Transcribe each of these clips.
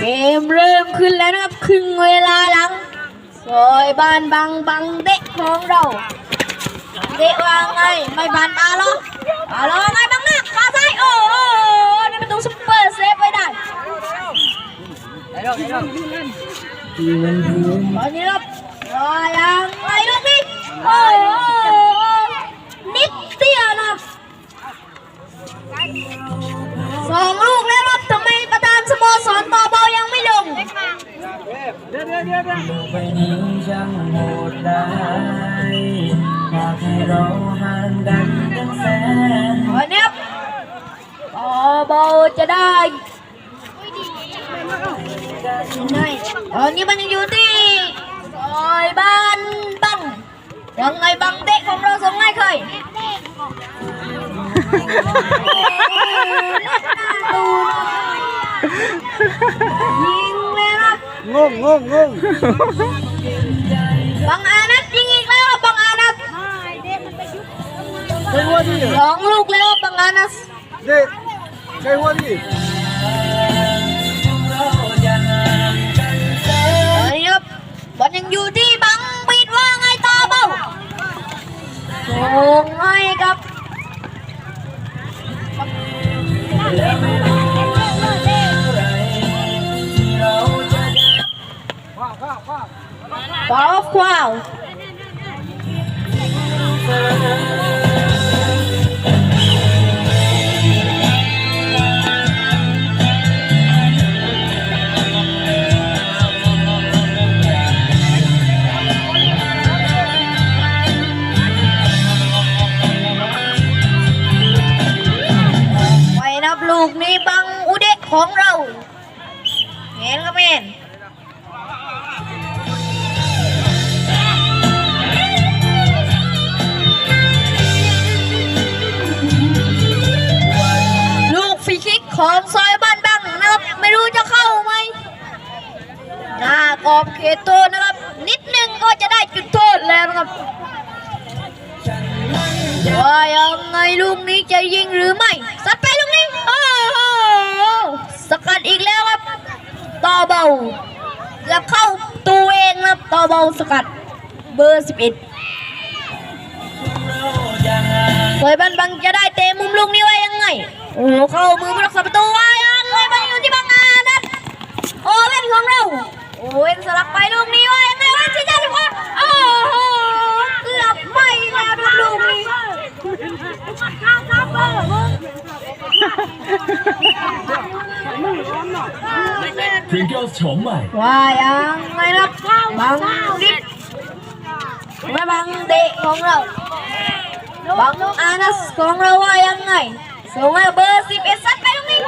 เกมเริ่มขึ้นแล้วนะครับครึ่งเวลาหลังซอยบ้านบังบังเด็กของเราเด็กว่าไงไม่บานตาหรอตาหรอไงบังหน้าตาซ้ายโอ้โหนี่ประตูซุปเปอร์เซฟไว้ได้ตอนนี้ครับรอยังไงลูกนี่โอ้โห ยังไงตอนนี้มันยังอยู่ที่ซอยบ้านบังยังไงบังเด็กของเบอลยังอยู่ที่บังปิดว่าไงต่อเบ้าส่งให้กับฟาวควาว อบเขตโทษนะครับ นิดนึงก็จะได้จุดโทษแล้วนะครับว่ายังไงลูกนี้จะยิงหรือไม่สัดไปลูกนี้โอ้โหสกัดอีกแล้วครับต่อเบาแล้วเข้าตัวเองนะครับต่อเบาสกัดเบอร์11ซอยบ้านบังจะได้เตะมุมลูกนี้ไว้ยังไงโอ้เข้ามือผู้รักษาประตูว้ยังไงมันอยู่ที่บังอานัทโอเว่นของเรา โอเว่นสลักไปลูกนี้ไว้ยังไงวะชิจาสิบว่าโอ้โหเกือบไม่แล้วลูกนี้พริงเกิลโฉมใหม่ว่ายังไงครับบังดิดและบังเดะของเราบังอานัสของเราว่ายังไงส่งให้เบอร์สิบเอ็ดซัดไปตรงนี้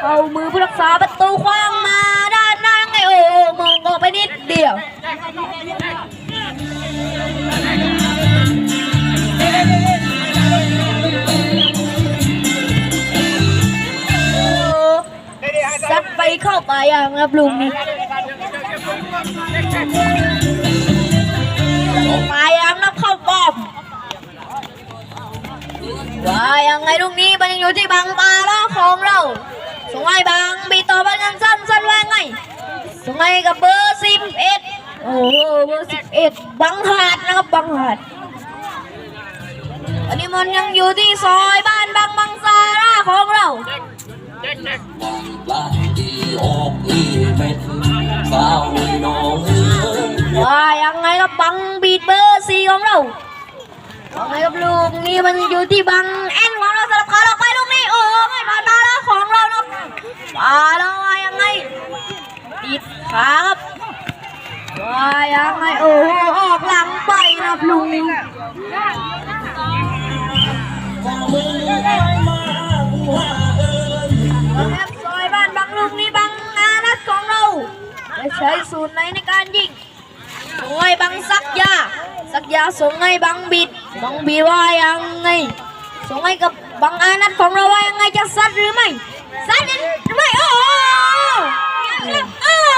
เข้ามือผู้รักษาประตูคว้างมา ออกไปนิดเดียวซัดไปเข้าไปอย่างครับลุงนี่ไปย่างนับเข้ากรอบว่ายังไงลูกนี้มันยังอยู่ที่บางตาล้อของเรา สงให้บางบีต่อไปกันสั้นสั้นว่าไงสงให้กับเบอร์สิบเอ็ด โอ้โหเบอร์สิบเอ็ดบังหาดนะครับบังหาดอันนี้มันยังอยู่ที่ซอยบ้านบางบางซาร่าของเราลาดีอกีเม็ดสาวน้องเอ้ยว่ายังไงกับบังบีดเบอร์สี่ของเราว่าไงกับลูกนี่มันอยู่ที่บังแอนของเราสลับขาเราไปลูกนี้โอ้ไม่ผ่านตาแล้วของเราเนาะมาแล้วว่ายังไงติดขาครับ ว่ายังไงโอ้โหออกหลังไปนะครับลุงนี่ครับซอยบ้านบังลูกนี้บังอานัดของเราจะใช้สูตรไหนในการยิงส่งให้บังสักยาสักยาส่งให้บังบิดบังบิดว่ายังไงส่งให้กับบังอานัทของเราว่ายังไงจะซัดหรือไม่ซัดหรือไม่โอ้โหโอ้โห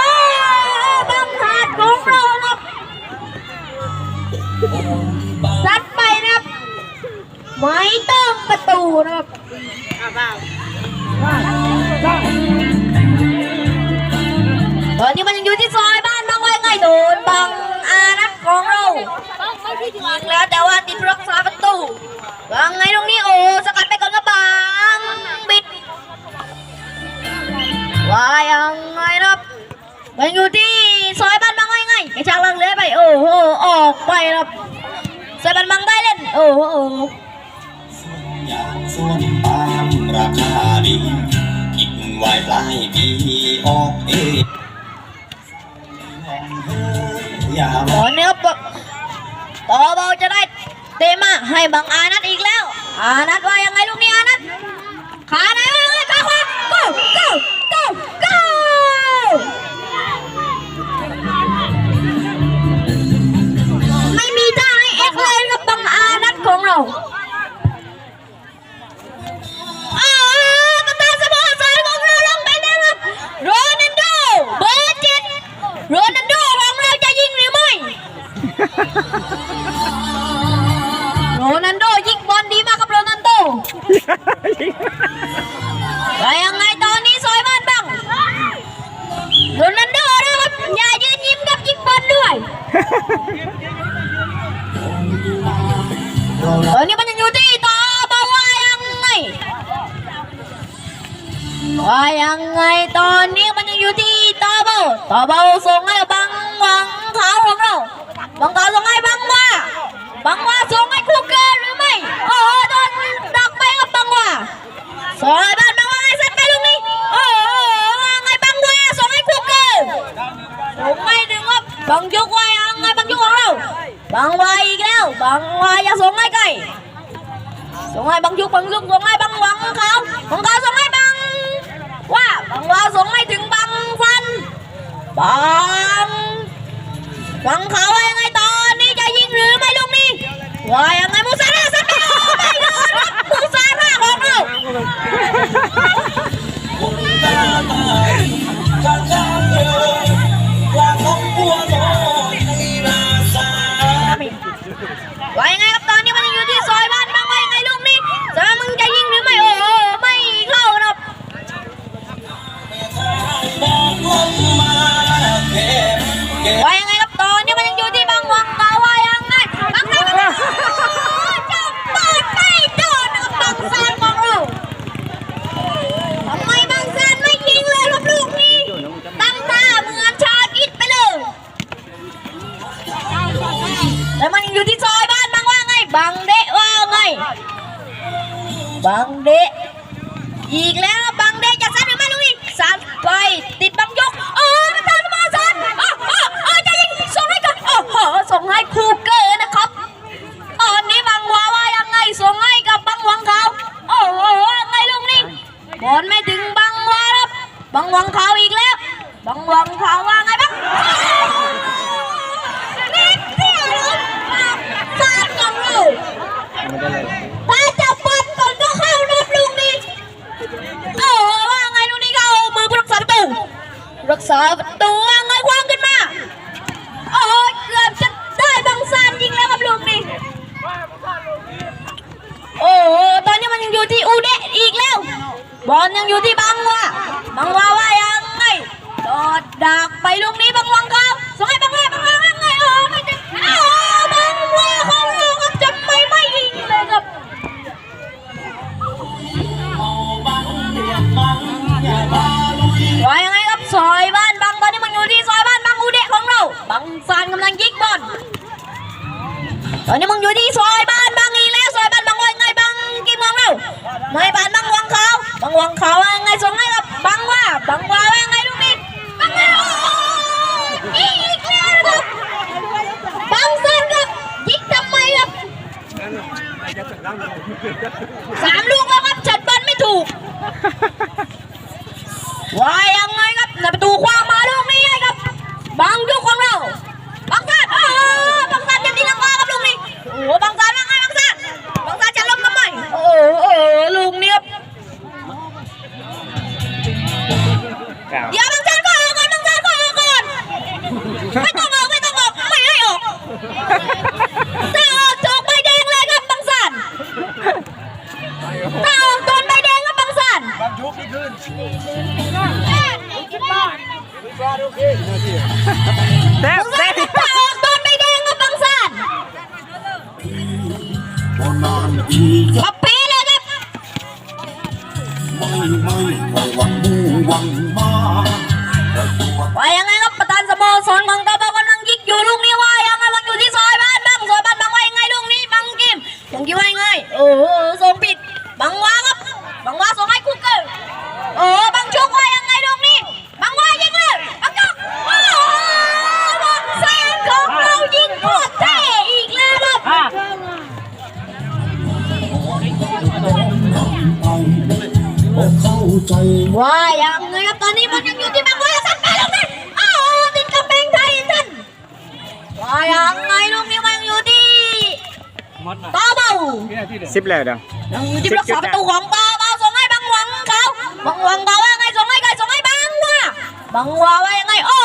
บังหาด ของเราครับซัดไปนะครับไม่ต้องประตูนะครับตอนนี้มันยังอยู่ที่ซอยบ้านบางไว้ไงโดนบังอานัทของเรายิงแล้วแต่ว่าติดรักษาประตูบังไงตรงนี้โอ้สกัดไปก่อนกระบังบิดว่ายังไงครับมันอยู่ที่ซอยบ้าน กระชากลังเลื้อยไป โอ้โห ออกไปครับซอยบ้านบางได้เล่น โอ้โหอย่างส้มตามราคาดีกินไว้ปลายปีออกเองอย่าตอนนี้ครับต่อเบาจะได้เตะมาให้บังอานัทอีกแล้ว อานัทว่ายังไง ว่ายังไงตอนนี้มันยังอยู่ที่ต่อเบาต่อเบาส่งให้บังหวังเขาของเราบังเขาส่งให้บังว่าบังว่าส่งให้คู่เกินหรือไม่โอ้โหโดนดักไปกับบังว่าสอยบ้านบังว่าไงเซตไปลูกนี้โอ้โหว่าไงบังว่าส่งให้คู่เกินส่งไม่ถึงครับบังยุกว่ายังไงบังยุกของเราบังว่าอีกแล้วบังว่าอย่าส่งให้ไกลส่งให้บังยุกบังยุกส่งให้บังหวังของเขาของเขาส่งให้ บังว่างวาส่งไม่ถึงบังฟันบังบังเขาว่ายังไงตอนนี้จะยิงหรือไม่ลูกนี้ว่ายังไงมูซา บางเดะอีกแล้วบางเดะจะซัดหรือไม่ลูกนี้ซัดไปติดบางยกโอ้ประธานสโมาซัดโอ้โอ้โอ้จะยิงส่งให้กันโอ้โหส่งให้คูเกอร์นะครับ ตอนนี้บางวาว่ายังไงส่งให้กับบางหวังเขาโอ้โหว่าไงลูกนี้บอลไม่ถึงบางวาครับบางหวังเขาอีกแล้วบางหวังเขาว่าง รักษาประตูว่าไงคว้างขึ้นมา โอ้ยเกือบจะได้บางซานยิงแล้วครับลูกนี้ โอ้โหตอนนี้มันยังอยู่ที่อูเดะอีกแล้ว บอลยังอยู่ที่บังวะบังวะว่ายังไงโดดดักไปลูกนี้บังวังครับส่งให้บังวะบังวะว่าไงโอ้ไม่ได้โอ้บังวะของเราครับจะไม่ไม่ยิงเลยครับว่ายังไงครับ ซอยบ้านบางตอนนี้มันอยู่ที่ซอยบ้านบางอูเดะของเราบางซานกำลังยิงบอลตอนนี้มึงอยู่ที่ซอยบ้านบางอีแล้วซอยบ้านบางวังไงบางกิมของเราไม่ผ่านบางวังเขาบางวังเขาว่ายังไงส่งให้กับบางว่าบางว่าว่ายังไงลูกนี้บางว่าอีกแล้วครับบางซานครับยิงทำไมครับสามลูกแล้วครับจัดบอลไม่ถูก ว่ายังไงครับในประตูขวางมาลูกนี้ให้ครับบางยุคของเราบางซานโอ้โหบางซานจะตีลังกาครับลูกนี้โอ้โหบางซานว่าไงบางซานบางซานจะล้มทำไมโอ้โหโอ้โหลูกนี้ครับเดี๋ยวบางซานก็ออกก่อนบางซานก็ออกก่อนไม่ต้อง มาปีเลยครับไม่ไม่ไม่วัง ใจว่ายังไงครับตอนนี้มันยังอยู่ที่บังว่าสัตว์ไปลูกนี้โอ้โหติดกำแพงไทยท่านว่ายังไงลูกนี้มันอยู่ที่หมดหน่อยตาเบาสิบแล้วเด้อยังอยู่ที่รักษาประตูของตาเบาส่งให้บังหวังเขาบังหวังเขาว่าไงส่งให้ใครส่งให้บังว่าบังว่าว่ายังไงโอ้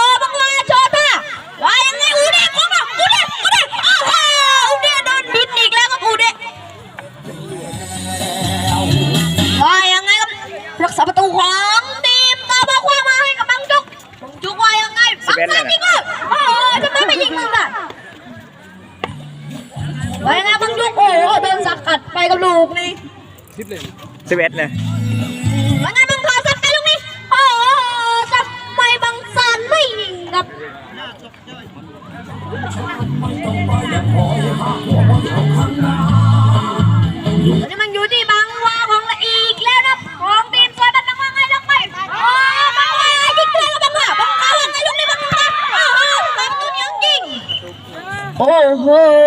รักษาประตูของทีมตาเบาคว้ามาให้กับบังจุกบังจุกว่ายังไงบังซานยิงเลยโอ้โหทำไมไม่ยิงมึงล่ะไว้นะบังยุกโอ้โหโดนสกัดไปกับลูกนี่สิบเอ็ดเลย โ